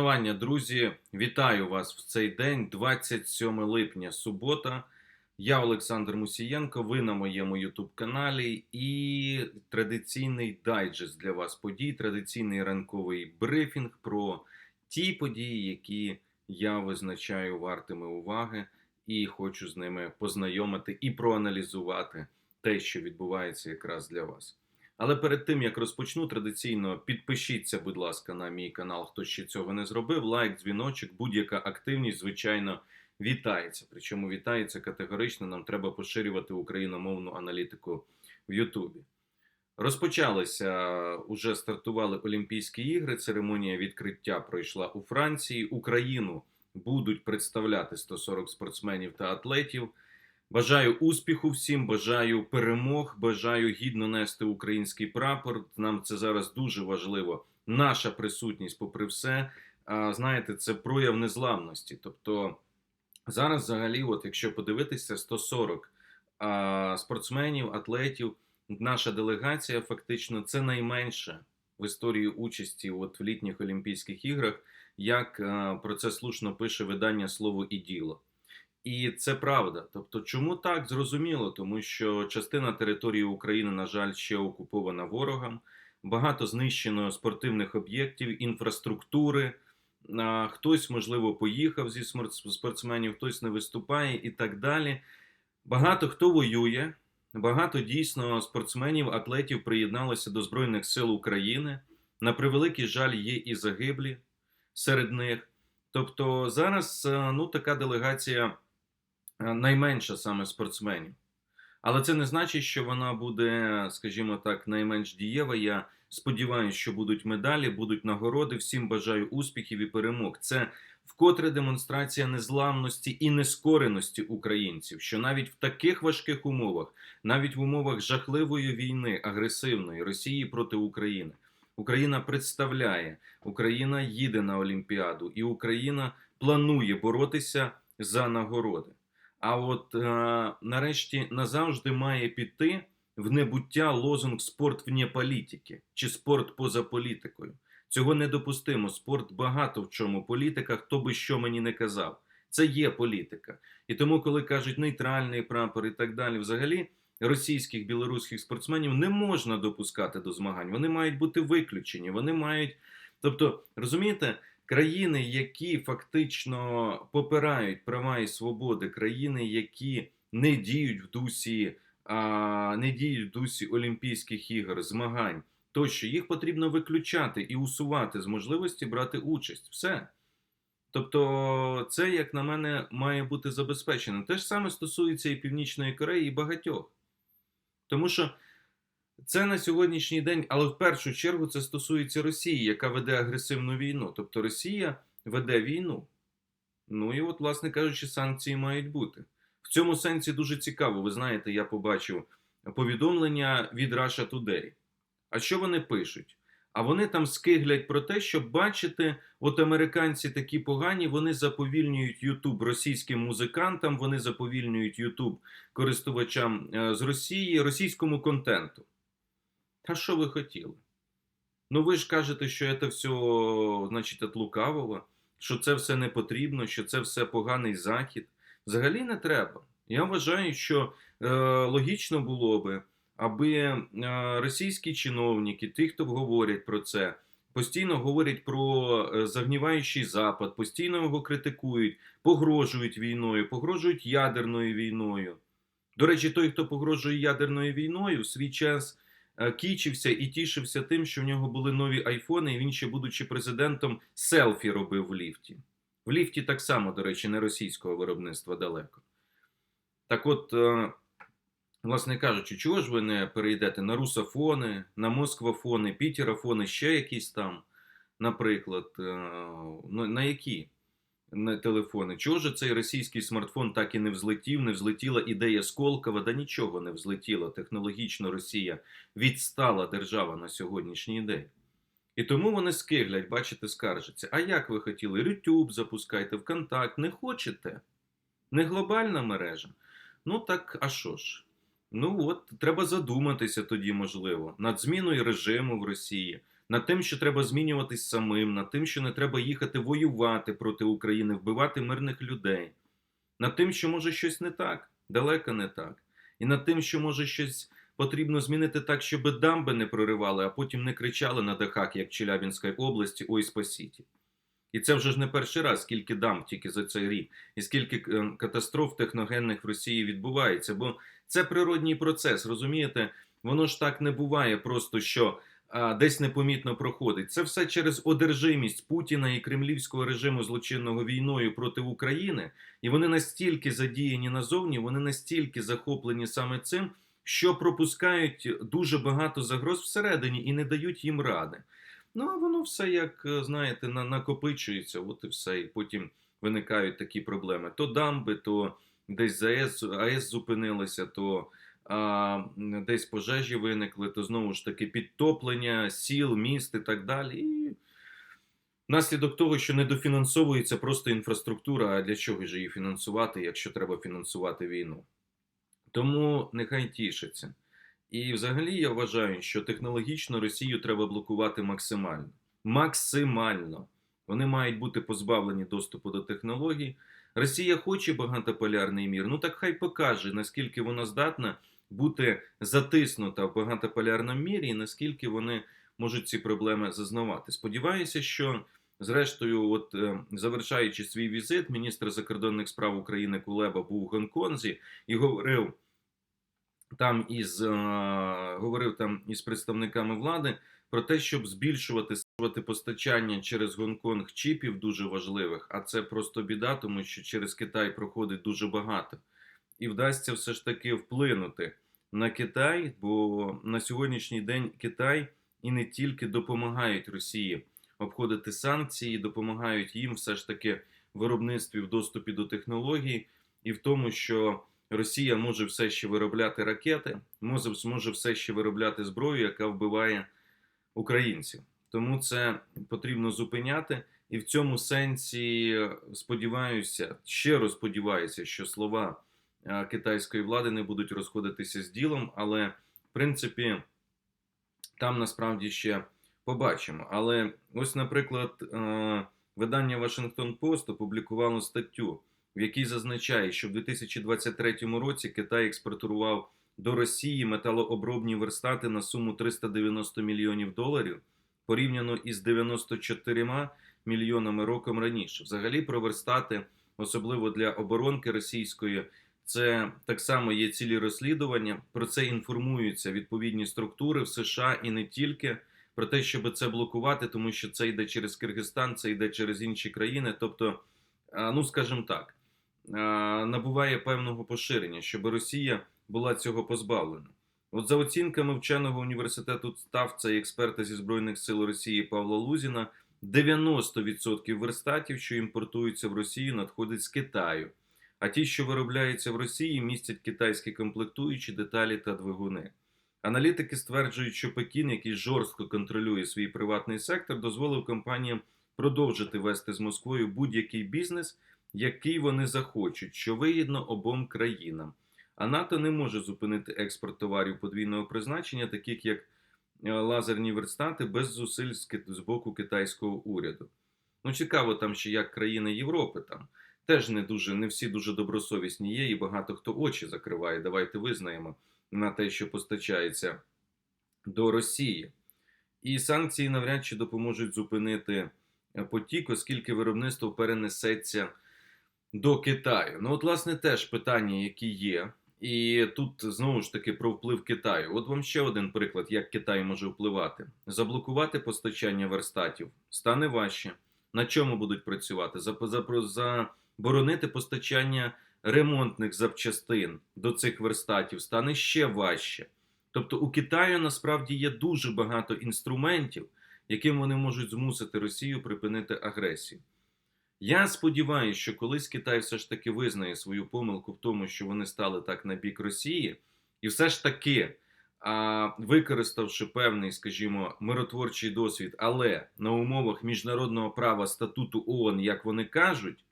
Шанування, друзі, вітаю вас в цей день, 27 липня, субота. Я Олександр Мусієнко. Ви на моєму Ютуб-каналі і традиційний дайджест для вас подій, традиційний ранковий брифінг про ті події, які я визначаю вартими уваги, і хочу з ними познайомити і проаналізувати те, що відбувається якраз для вас. Але перед тим як розпочну, традиційно підпишіться, будь ласка, на мій канал, хто ще цього не зробив. Лайк, дзвіночок, будь-яка активність, звичайно, вітається. Причому вітається категорично. Нам треба поширювати україномовну аналітику в Ютубі. Розпочалися уже стартували Олімпійські ігри. Церемонія відкриття пройшла у Франції. Україну будуть представляти 140 спортсменів та атлетів. Бажаю успіху всім, бажаю перемог, бажаю гідно нести український прапор. Нам це зараз дуже важливо. Наша присутність, попри все, знаєте, це прояв незламності. Тобто зараз, взагалі, от якщо подивитися, 140 а, спортсменів, атлетів, наша делегація фактично це найменше в історії участі от в літніх Олімпійських іграх, як про це слушно пише видання Слово і діло. І це правда. Тобто, чому так зрозуміло? Тому що частина території України, на жаль, ще окупована ворогом, багато знищено спортивних об'єктів, інфраструктури. Хтось, можливо, поїхав зі спортсменів, хтось не виступає і так далі. Багато хто воює, багато дійсно спортсменів, атлетів приєдналося до Збройних сил України. На превеликий жаль, є і загиблі серед них. Тобто зараз е, ну, така делегація е, найменша саме спортсменів. Але це не значить, що вона буде, скажімо так, найменш дієва. Я сподіваюся, що будуть медалі, будуть нагороди. Всім бажаю успіхів і перемог. Це вкотре демонстрація незламності і нескореності українців, що навіть в таких важких умовах, навіть в умовах жахливої війни, агресивної Росії проти України, Україна представляє, Україна їде на Олімпіаду, і Україна планує боротися за нагороди. А от е, нарешті назавжди має піти в небуття лозунг спорт вне політики чи спорт поза політикою. Цього недопустимо. Спорт багато в чому політика, хто би що мені не казав. Це є політика. І тому, коли кажуть нейтральний прапор і так далі, взагалі російських білоруських спортсменів не можна допускати до змагань. Вони мають бути виключені. Вони мають, тобто, розумієте, країни, які фактично попирають права і свободи, країни, які не діють в дусі, а, не діють в дусі Олімпійських ігор, змагань, тощо їх потрібно виключати і усувати з можливості брати участь. Все. Тобто, це, як на мене, має бути забезпечено. Те ж саме стосується і Північної Кореї, і багатьох. Тому що це на сьогоднішній день, але в першу чергу це стосується Росії, яка веде агресивну війну. Тобто Росія веде війну. Ну і от, власне кажучи, санкції мають бути. В цьому сенсі дуже цікаво. Ви знаєте, я побачив повідомлення від Russia Today. А що вони пишуть? А вони там скиглять про те, щоб бачити, от американці такі погані, вони заповільнюють Ютуб російським музикантам, вони заповільнюють Ютуб користувачам е, з Росії, російському контенту. Та що ви хотіли? Ну ви ж кажете, що це все, значить, от лукавого, що це все не потрібно, що це все поганий захід. Взагалі не треба. Я вважаю, що е, логічно було би, аби е, російські чиновники, ті, хто говорять про це, постійно говорять про е, загніваючий Запад, постійно його критикують, погрожують війною, погрожують ядерною війною. До речі, той, хто погрожує ядерною війною, в свій час кічився і тішився тим, що в нього були нові айфони, і він ще, будучи президентом, селфі робив в ліфті. В ліфті так само, до речі, не російського виробництва далеко. Так от, е, власне кажучи, чого ж ви не перейдете на русофони, на москвафони, пітерофони, ще якісь там, наприклад, е, ну, на які телефони? Чого ж цей російський смартфон так і не взлетів, не взлетіла ідея Сколково, да нічого не взлетіло. Технологічно Росія відстала держава на сьогоднішній день. І тому вони скиглять, бачите, скаржаться. А як ви хотіли? YouTube запускайте, ВКонтакт, не хочете? Не глобальна мережа? Ну так, а що ж? Ну от треба задуматися тоді, можливо, над зміною режиму в Росії, над тим, що треба змінюватись самим, над тим, що не треба їхати воювати проти України, вбивати мирних людей, над тим, що може щось не так, далеко не так, і над тим, що може щось потрібно змінити так, щоб дамби не проривали, а потім не кричали на дахах, як в Челябінській області, ой, спасіть. І це вже ж не перший раз, скільки дам тільки за цей рік, і скільки е, катастроф техногенних в Росії відбувається. Бо це природній процес, розумієте? Воно ж так не буває, просто що десь непомітно проходить. Це все через одержимість Путіна і кремлівського режиму злочинного війною проти України. І вони настільки задіяні назовні, вони настільки захоплені саме цим, що пропускають дуже багато загроз всередині і не дають їм ради. Ну, а воно все, як е, знаєте, на, накопичується, от і все. І потім виникають такі проблеми. То дамби, то десь ЗАЕС, АЕС зупинилися, то а, десь пожежі виникли, то знову ж таки підтоплення сіл, міст і так далі. І наслідок того, що недофінансовується просто інфраструктура, а для чого ж її фінансувати, якщо треба фінансувати війну? Тому нехай тішиться. І взагалі я вважаю, що технологічно Росію треба блокувати максимально. Максимально. Вони мають бути позбавлені доступу до технологій. Росія хоче багатополярний мір. Ну так хай покаже, наскільки вона здатна бути затиснута в багатополярному мірі, і наскільки вони можуть ці проблеми зазнавати. Сподіваюся, що зрештою, от е, завершаючи свій візит, міністр закордонних справ України Кулеба був в Гонконзі і говорив там із е, говорив там із представниками влади про те, щоб збільшувати постачання через Гонконг чіпів дуже важливих, а це просто біда, тому що через Китай проходить дуже багато, і вдасться все ж таки вплинути на Китай, бо на сьогоднішній день Китай і не тільки допомагають Росії обходити санкції, допомагають їм все ж таки в виробництві в доступі до технологій і в тому, що Росія може все ще виробляти ракети, може, все ще виробляти зброю, яка вбиває українців. Тому це потрібно зупиняти. І в цьому сенсі сподіваюся, щиро сподіваюся, що слова е, китайської влади не будуть розходитися з ділом, але в принципі там насправді ще побачимо. Але ось, наприклад, е, видання Вашингтон Пост опублікувало статтю, в якій зазначає, що в 2023 році Китай експортував до Росії металообробні верстати на суму 390 мільйонів доларів порівняно із 94 мільйонами роком раніше. Взагалі, про верстати, особливо для оборонки російської, це так само є цілі розслідування. Про це інформуються відповідні структури в США і не тільки про те, щоб це блокувати, тому що це йде через Киргизстан, це йде через інші країни. Тобто, ну скажімо так, набуває певного поширення, щоб Росія була цього позбавлена. От за оцінками вченого університету ставця і експерта зі Збройних сил Росії Павла Лузіна, 90% верстатів, що імпортуються в Росію, надходять з Китаю. А ті, що виробляються в Росії, містять китайські комплектуючі деталі та двигуни. Аналітики стверджують, що Пекін, який жорстко контролює свій приватний сектор, дозволив компаніям продовжити вести з Москвою будь-який бізнес, який вони захочуть, що вигідно обом країнам. А НАТО не може зупинити експорт товарів подвійного призначення, таких як е, лазерні верстати, без зусиль з боку китайського уряду. Ну, цікаво, там ще як країни Європи там теж не дуже, не всі дуже добросовісні є, і багато хто очі закриває. Давайте визнаємо на те, що постачається до Росії. І санкції навряд чи допоможуть зупинити е, потік, оскільки виробництво перенесеться до Китаю. Ну, от, власне, теж питання, які є. І тут знову ж таки про вплив Китаю. От вам ще один приклад, як Китай може впливати. Заблокувати постачання верстатів стане важче. На чому будуть працювати? Заборонити постачання ремонтних запчастин до цих верстатів стане ще важче. Тобто у Китаю насправді є дуже багато інструментів, яким вони можуть змусити Росію припинити агресію. Я сподіваюся, що колись Китай все ж таки визнає свою помилку в тому, що вони стали так на бік Росії, і все ж таки, використавши певний, скажімо, миротворчий досвід, але на умовах міжнародного права статуту ООН, як вони кажуть,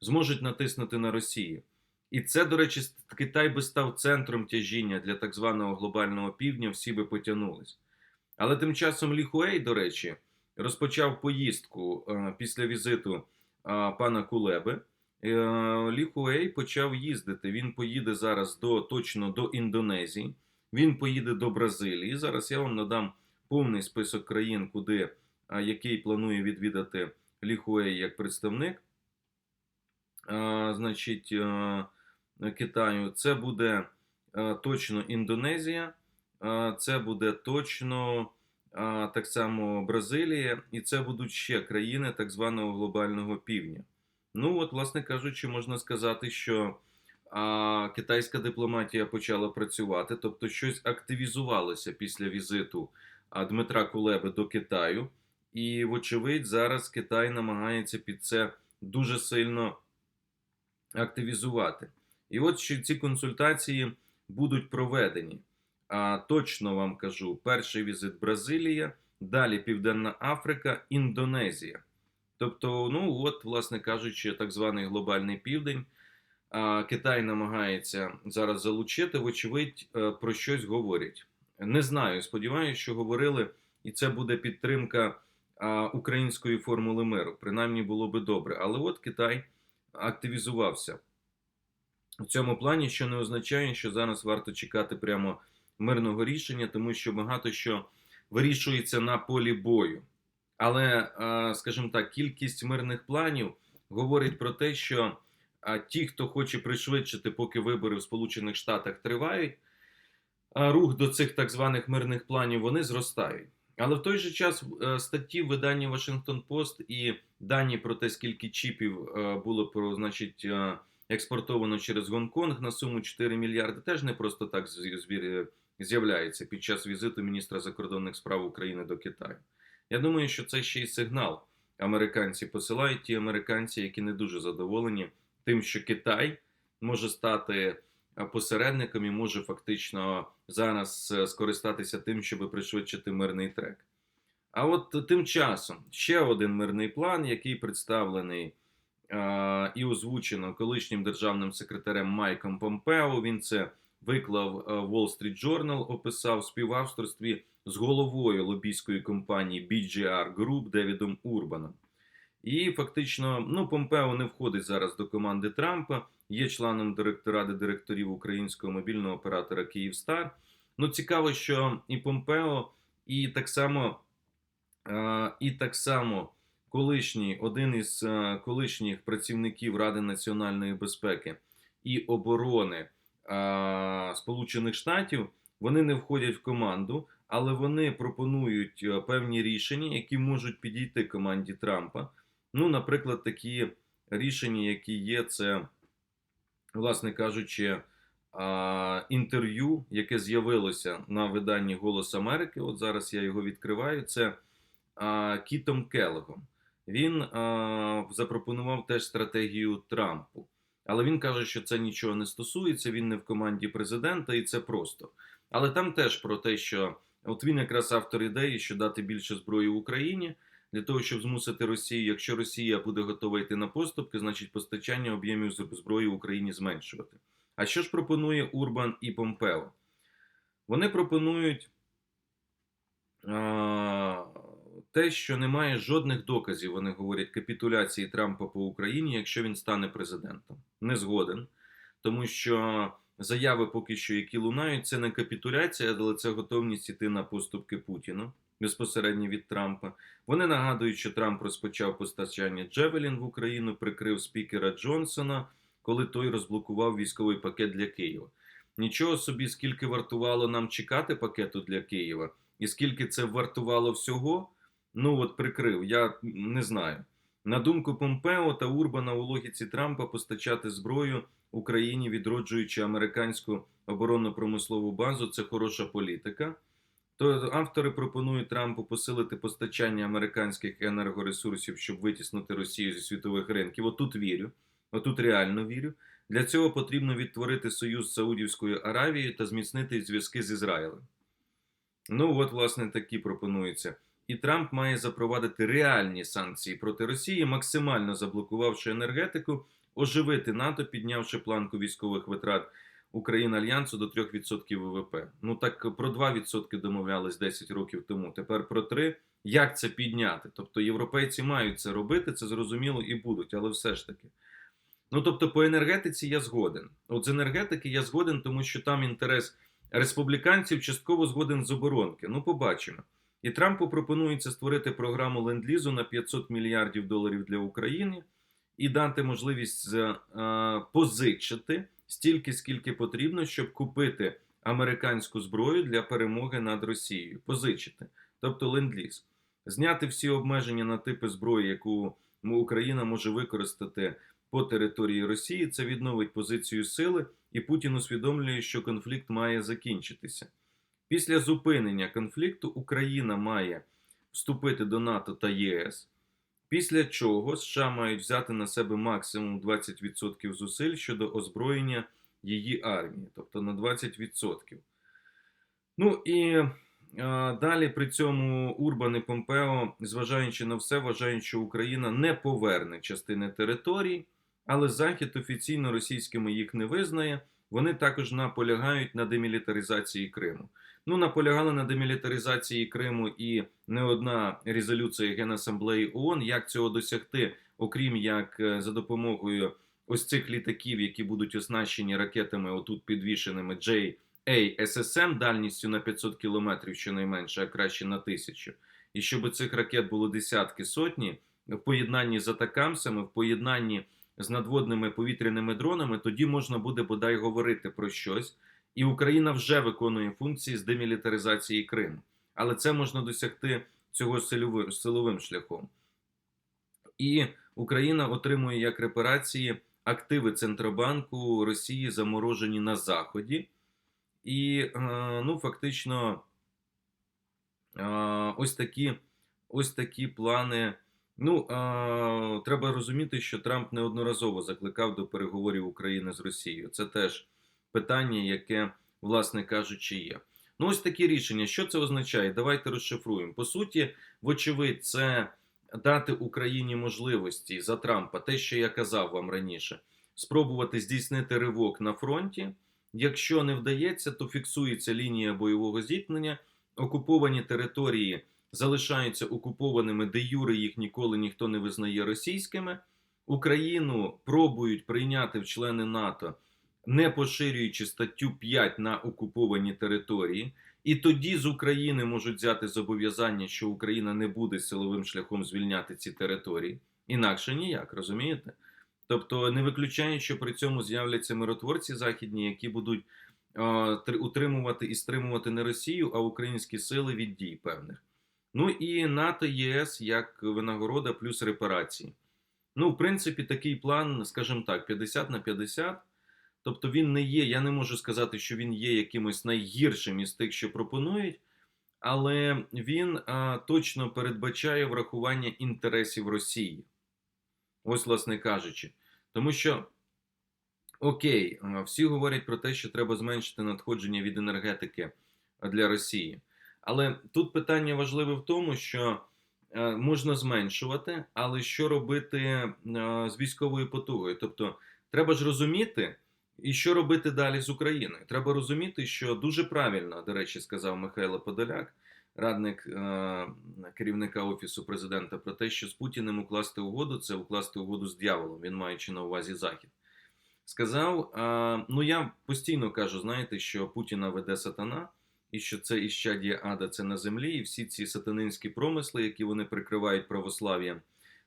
зможуть натиснути на Росію. І це, до речі, Китай би став центром тяжіння для так званого глобального півдня, всі би потягнулись. Але тим часом Лі Хуей, до речі, розпочав поїздку е, після візиту е, пана Кулеби. Е, Лі Хуей почав їздити. Він поїде зараз до точно до Індонезії. Він поїде до Бразилії. Зараз я вам надам повний список країн, куди який планує відвідати Лі Хуей як представник. Значить, Китаю. Це буде точно Індонезія, це буде точно так само Бразилія, і це будуть ще країни так званого глобального півдня. Ну, от, власне кажучи, можна сказати, що китайська дипломатія почала працювати, тобто щось активізувалося після візиту Дмитра Кулеби до Китаю. І, вочевидь, зараз Китай намагається під це дуже сильно активізувати. І от що ці консультації будуть проведені. А точно вам кажу: перший візит Бразилія, далі Південна Африка, Індонезія. Тобто, ну от, власне кажучи, так званий глобальний південь. Китай намагається зараз залучити, вочевидь, е, про щось говорять. Не знаю, сподіваюся, що говорили, і це буде підтримка української формули миру. Принаймні було би добре. Але от Китай активізувався в цьому плані, що не означає, що зараз варто чекати прямо мирного рішення, тому що багато що вирішується на полі бою. Але, скажімо так, кількість мирних планів говорить про те, що ті, хто хоче пришвидшити, поки вибори в Сполучених Штатах тривають, рух до цих так званих мирних планів вони зростають. Але в той же час е, статті в виданні Washington Post і дані про те, скільки чіпів е, було про, значить, е, експортовано через Гонконг на суму 4 мільярди, теж не просто так з'являється під час візиту міністра закордонних справ України до Китаю. Я думаю, що це ще й сигнал. Американці посилають ті американці, які не дуже задоволені тим, що Китай може стати посередником і може фактично зараз е, скористатися тим, щоб пришвидшити мирний трек. А от тим часом ще один мирний план, який представлений а, і озвучено колишнім державним секретарем Майком Помпео. Він це виклав в Wall Street Journal, описав в співавторстві з головою лобійської компанії BGR Group Девідом Урбаном. І фактично, ну, Помпео не входить зараз до команди Трампа, є членом директоради директорів українського мобільного оператора Київстар. Ну, цікаво, що і Помпео, і так само, е, і так само колишній, один із е, колишніх працівників Ради національної безпеки і оборони е, Сполучених Штатів, вони не входять в команду, але вони пропонують певні рішення, які можуть підійти команді Трампа. Ну, наприклад, такі рішення, які є, це, власне кажучи, інтерв'ю, яке з'явилося на виданні Голос Америки. От зараз я його відкриваю. Це Кітом Келегом. Він запропонував теж стратегію Трампу. Але він каже, що це нічого не стосується, він не в команді президента, і це просто. Але там теж про те, що от він якраз автор ідеї, що дати більше зброї Україні для того, щоб змусити Росію, якщо Росія буде готова йти на поступки, значить постачання об'ємів зброї Україні зменшувати. А що ж пропонує Урбан і Помпео? Вони пропонують а, те, що немає жодних доказів, вони говорять, капітуляції Трампа по Україні, якщо він стане президентом. Не згоден, тому що заяви поки що, які лунають, це не капітуляція, але це готовність іти на поступки Путіну безпосередньо від Трампа. Вони нагадують, що Трамп розпочав постачання Джевелін в Україну, прикрив спікера Джонсона, коли той розблокував військовий пакет для Києва. Нічого собі, скільки вартувало нам чекати пакету для Києва, і скільки це вартувало всього. Ну от прикрив, я не знаю. На думку Помпео та Урбана у логіці Трампа постачати зброю Україні, відроджуючи американську оборонно-промислову базу, це хороша політика. То автори пропонують Трампу посилити постачання американських енергоресурсів, щоб витіснити Росію зі світових ринків. Отут вірю, отут реально вірю. Для цього потрібно відтворити союз з Саудівською Аравією та зміцнити зв'язки з Ізраїлем. Ну, от, власне, такі пропонуються. І Трамп має запровадити реальні санкції проти Росії, максимально заблокувавши енергетику, оживити НАТО, піднявши планку військових витрат України альянсу до 3% ВВП. Ну так про 2% домовлялись 10 років тому. Тепер про 3%. Як це підняти? Тобто європейці мають це робити, це зрозуміло і будуть, але все ж таки. Ну тобто, по енергетиці я згоден. От з енергетики я згоден, тому що там інтерес республіканців частково згоден з оборонки. Ну, побачимо. І Трампу пропонується створити програму ленд-лізу на 500 мільярдів доларів для України і дати можливість е, позичити стільки, скільки потрібно, щоб купити американську зброю для перемоги над Росією. Позичити, тобто ленд-ліз. Зняти всі обмеження на типи зброї, яку Україна може використати по території Росії. Це відновить позицію сили, і Путін усвідомлює, що конфлікт має закінчитися. Після зупинення конфлікту Україна має вступити до НАТО та ЄС, після чого США мають взяти на себе максимум 20% зусиль щодо озброєння її армії, тобто на 20%. Ну і Далі при цьому Урбан і Помпео, зважаючи на все, вважають, що Україна не поверне частини територій, але Захід офіційно російськими їх не визнає. Вони також наполягають на демілітаризації Криму. Ну, наполягали на демілітаризації Криму і не одна резолюція Генасамблеї ООН. Як цього досягти, окрім як е, за допомогою ось цих літаків, які будуть оснащені ракетами, отут підвішеними J ASSM дальністю на 500 кілометрів щонайменше, а краще на тисячу. І щоб цих ракет було десятки сотні, в поєднанні з атакамсами, в поєднанні з надводними повітряними дронами, тоді можна буде бодай говорити про щось. І Україна вже виконує функції з демілітаризації Криму. Але це можна досягти цього силовим, шляхом. І Україна отримує як репарації активи Центробанку Росії заморожені на Заході. І е, ну, фактично е, ось такі ось такі плани. Ну, е, треба розуміти, що Трамп неодноразово закликав до переговорів України з Росією. Це теж питання, яке, власне кажучи, є. Ну, ось такі рішення. Що це означає? Давайте розшифруємо. По суті, вочевидь, це дати Україні можливості за Трампа, те, що я казав вам раніше, спробувати здійснити ривок на фронті. Якщо не вдається, то фіксується лінія бойового зіткнення. Окуповані території залишаються окупованими, де юри їх ніколи ніхто не визнає російськими. Україну пробують прийняти в члени НАТО, не поширюючи статтю 5 на окуповані території. І тоді з України можуть взяти зобов'язання, що Україна не буде силовим шляхом звільняти ці території. Інакше ніяк, розумієте? Тобто не виключає, що при цьому з'являться миротворці західні, які будуть е, утримувати і стримувати не Росію, а українські сили від дій певних. Ну і НАТО ЄС як винагорода плюс репарації. Ну, в принципі, такий план, скажімо так, 50 на 50. Тобто він не є, я не можу сказати, що він є якимось найгіршим із тих, що пропонують, але він а, точно передбачає врахування інтересів Росії. Ось, власне кажучи. Тому що, окей, всі говорять про те, що треба зменшити надходження від енергетики для Росії. Але тут питання важливе в тому, що е, можна зменшувати, але що робити е, з військовою потугою? Тобто, треба ж розуміти, і що робити далі з Україною. Треба розуміти, що дуже правильно, до речі, сказав Михайло Подоляк радник е, керівника офісу президента про те, що з Путіним укласти угоду це укласти угоду з дьяволом, він маючи на увазі захід. Сказав: ну я постійно кажу, знаєте, що Путіна веде сатана, і що це іщадія ада це на землі, і всі ці сатанинські промисли, які вони прикривають православ'ям,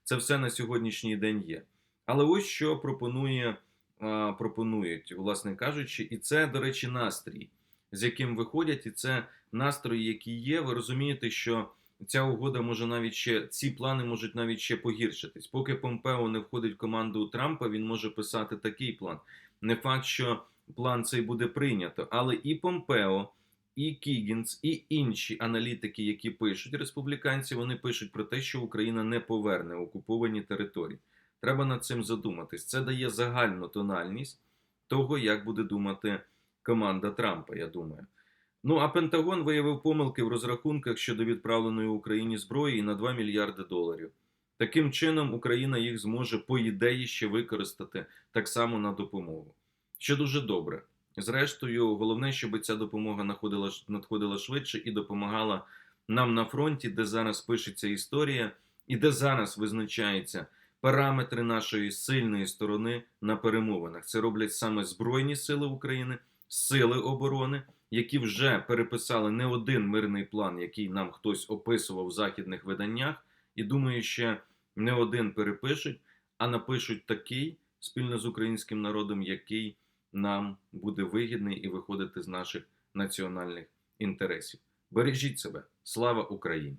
це все на сьогоднішній день є. Але ось що пропонує, пропонують, власне кажучи, і це, до речі, настрій з яким виходять, і це настрої, які є. Ви розумієте, що ця угода може навіть ще ці плани можуть навіть ще погіршитись. Поки Помпео не входить в команду Трампа, він може писати такий план. Не факт, що план цей буде прийнято, але і Помпео. І Кігінс, і інші аналітики, які пишуть республіканці, вони пишуть про те, що Україна не поверне окуповані території. Треба над цим задуматись. Це дає загальну тональність того, як буде думати команда Трампа, я думаю. Ну а Пентагон виявив помилки в розрахунках щодо відправленої Україні зброї на 2 мільярди доларів. Таким чином, Україна їх зможе, по ідеї, ще використати так само на допомогу. Що дуже добре. Зрештою, головне, щоб ця допомога надходила, надходила швидше і допомагала нам на фронті, де зараз пишеться історія, і де зараз визначаються параметри нашої сильної сторони на перемовинах. Це роблять саме Збройні Сили України, Сили оборони, які вже переписали не один мирний план, який нам хтось описував в західних виданнях, і думаю, ще не один перепишуть, а напишуть такий спільно з українським народом, який нам буде вигідний і виходити з наших національних інтересів. Бережіть себе. Слава Україні!